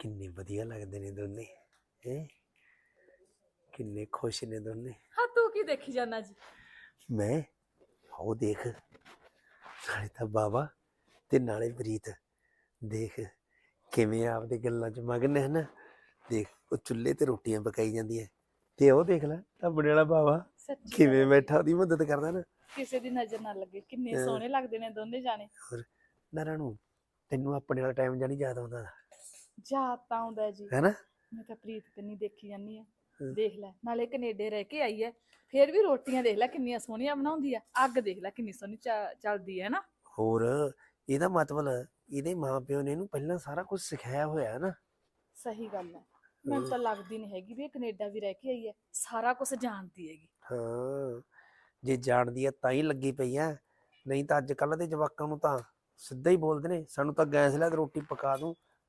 ਕਿੰਨੇ ਵਧੀਆ ਲੱਗਦੇ ਨੇ ਦੋਨੇ ਹੈ? ਕਿੰਨੇ ਖੁਸ਼ ਨੇ ਦੋਨੇ। ਹਾਂ ਤੂੰ ਕੀ ਦੇਖੀ ਜਾਣਾ ਜੀ? ਮੈਂ? ਉਹ ਦੇਖ। ਨਾਲੇ ਤਾਂ ਬਾਬਾ ਤੇ ਨਾਲੇ ਪ੍ਰੀਤ। ਦੇਖ ਕਿਵੇਂ ਆਪਦੇ ਗੱਲਾਂ 'ਚ ਮਗਨ ਹੈ ਨਾ ਦੇਖ ਉਹ ਚੁੱਲ੍ਹੇ ਤੇ ਰੋਟੀਆਂ ਪਕਾਈ ਜਾਂਦੀ ਹੈ ਤੇ ਉਹ ਦੇਖ ਲੈ ਆਪਣੇ ਵਾਲਾ ਬਾਬਾ ਸੱਚੀ ਕਿਵੇਂ। ਬੈਠਾ ਉਹਦੀ ਮਦਦ ਕਰਦਾ ਨਾ। ਕਿਸੇ ਦੀ ਨਜ਼ਰ ਨਾ ਲੱਗੇ। ਕਿੰਨੇ। ਸੋਹਣੇ ਲੱਗਦੇ ਨੇ ਦੋਨੇ ਜਾਣੇ। ਨਰਾਂ ਨੂੰ ਤੈਨੂੰ ਆਪਣੇ ਵਾਲਾ ਟਾਈਮ ਜਾਨੀ ਯਾਦ ਆਉਂਦਾ? ਤਾਂ ਆਉਂਦਾ ਹੈ ਜੀ ਹੈਨਾ ਮੈਂ ਤਾਂ ਪ੍ਰੀਤ ਕੰਨੀ ਦੇਖੀ ਜਾਂਦੀ ਆ। ਦੇਖ ਲੈ ਨਾਲੇ ਕੈਨੇਡਾ ਰਹਿ ਕੇ ਆਈ ਹੈ ਫੇਰ ਵੀ ਰੋਟੀਆਂ ਦੇਖ ਲੈ ਕਿੰਨੀਆਂ ਸੋਹਣੀਆਂ ਬਣਾਉਂਦੀ ਆ। ਅੱਗ ਦੇਖ ਲੈ ਕਿੰਨੀ ਸੋਹਣੀ ਚਾ- ਚੱਲਦੀ ਹੈ ਨਾ ਹੋਰ ਇਹਦਾ ਮਤਲਬ ਇਹਦੇ ਮਾਪਿਓ ਨੇ ਇਹਨੂੰ ਪਹਿਲਾਂ ਸਾਰਾ ਕੁਝ ਸਿਖਾਇਆ ਹੋਇਆ ਹੈ ਨਾ? ਸਹੀ ਗੱਲ ਹੈ ਮੈਨੂੰ ਤਾਂ ਲੱਗਦੀ ਨਹੀਂ ਹੈਗੀ ਵੀ ਇਹ ਕੈਨੇਡਾ ਵੀ ਰਹਿ ਕੇ ਆਈ ਹੈ ਸਾਰਾ ਕੁਝ ਜਾਣਦੀ ਹੈਗੀ। ਹਾਂ। ਜੇ ਜਾਣਦੀ ਆ ਤਾਂ ਹੀ ਲੱਗੀ ਪਈ ਆ ਨਹੀਂ ਤਾਂ ਅੱਜ ਕੱਲ ਦੇ ਜਵਾਕਾਂ ਨੂੰ ਤਾਂ ਸਿੱਧਾ ਹੀ ਬੋਲਦੇ ਨੇ ਸਾਨੂੰ ਤਾਂ ਗੈਸ ਲਿਆ ਕੇ ਰੋਟੀ ਪਕਾ ਦੂੰ।